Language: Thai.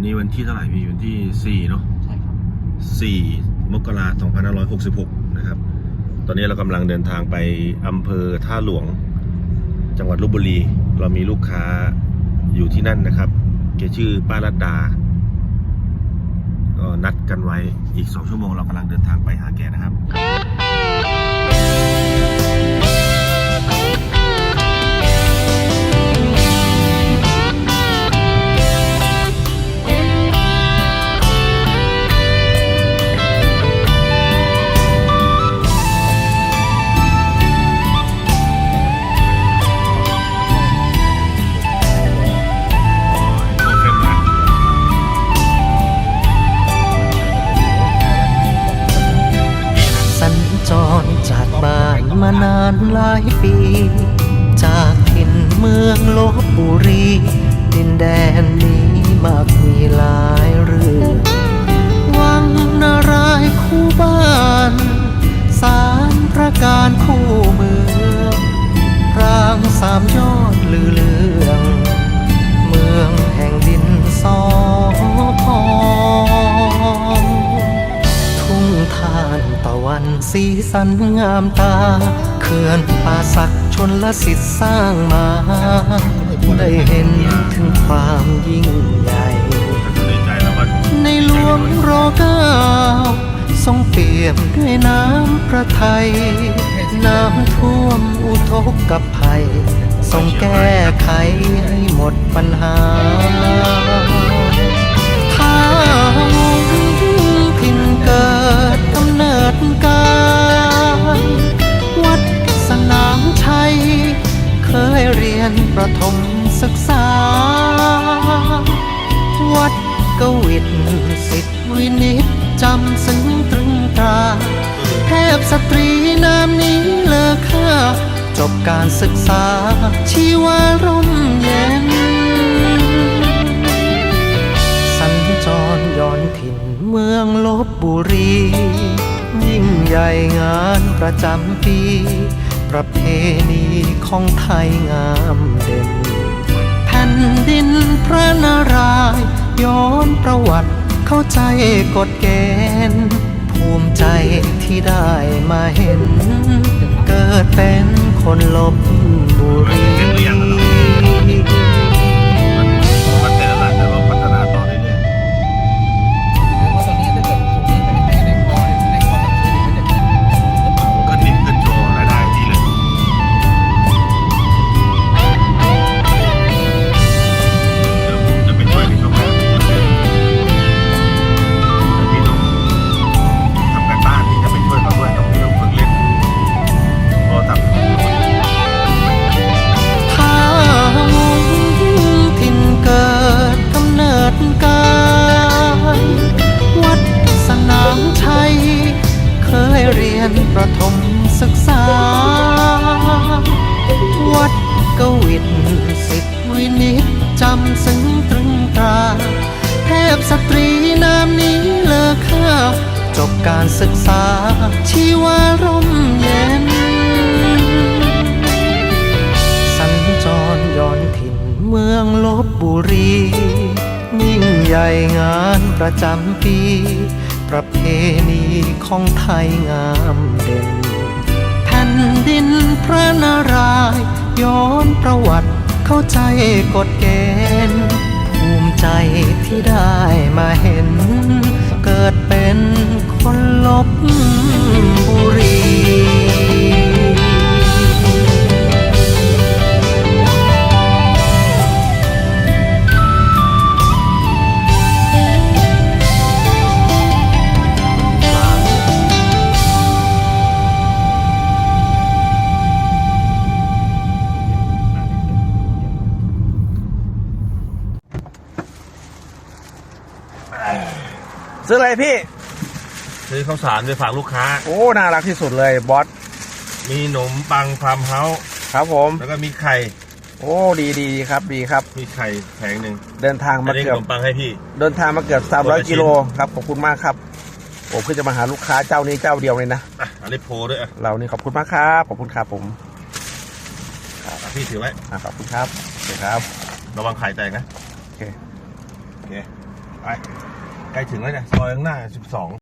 วันนี้วันที่เท่าไหร่พี่วันที่4เนาะใช่ครับ4มกราคม2566นะครับ ตอนนี้เรากำลังเดินทางไปอำเภอท่าหลวง จังหวัดลบบุรี เรามีลูกค้าอยู่ที่นั่นนะครับแกชื่อป้ารัตดาก็นัดกันไว้อีก2ชั่วโมงเรากำลังเดินทางไปหาแกนะครับ หลายปี จากถิ่นเมืองลบบุรี ดินแดนนี้มากมีหลายเรื่องวังนารายคู่บ้านสารพระการคู่เมืองรางสามยอดลือเลือง เมืองแห่งดินสอพองทุ่งทานตะวันสีสันงามตา ขื่อนป่าศักชนละสิทธิ์สร้างมา ได้เห็นถึงความยิ่งใหญ่ ในล้วว่าในหลวงรอเก้าทรงเปี่ยมด้วยน้ำพระทัย น้ำท่วมอุทกกับภัย ทรงแก้ไขให้หมดปัญหา เรียนประถมศึกษา วัดกวิดสิทธิวินิจจำซึ้งตรึงตราแทบสตรีนามนี้เลอค่าจบการศึกษา ชีวาร่มเย็น สัญจรย้อนถิ่นเมืองลบบุรี ใหญ่งานประจำปี ประเพณีของไทยงามเด่น แผ่นดินพระนารายณ์ย้อนประวัติเข้าใจกฎเกณฑ์ภูมิใจที่ได้มาเห็น เกิดเป็นคนลบบุรี ยเรียนประถมศึกษา วัดกวิดสิทธวินิจจำซึ้งตรึงตราเทพสตรีนามนี้เลอค่าจบการศึกษา ชีวาร่มเย็น สัญจรย้อนถิ่นเมืองลบบุรี ยิ่งใหญ่งานประจำปี ประเพณีของไทยงามเด่น แผ่นดินพระนารายณ์ย้อนประวัติเข้าใจกฎเกณฑ์ภูมิใจที่ได้มาเห็น เกิดเป็นคนลบบุรี ซื้ออะไรพี่ ซื้อข้าวสารไปฝากลูกค้า โอ้ น่ารักที่สุดเลยบอส มีขนมปังฟาร์มเฮาส์ครับผม แล้วก็มีไข่ โอ้ดีดีครับดีครับ มีไข่แผงหนึ่งเดินทางอัมานนี้เกืขอบนมปังให้พี่ เดินทางมาเกือบคนละชิ้น300กิโลครับขอบคุณมากครับผมเพื่อจะมาหาลูกค้าเจ้านี้เจ้าเดียวเลยนะ อะอันนี้โพลด้วยอะเรานี่ขอบคุณมากครับขอบคุณครับผมอะพี่ถือไว้ อะขอบคุณครับโอเคครับระวังไข่แตกนะโอเค โอเค ไป ใกล้ถึงแล้วเนี่ยซอยข้างหน้า 12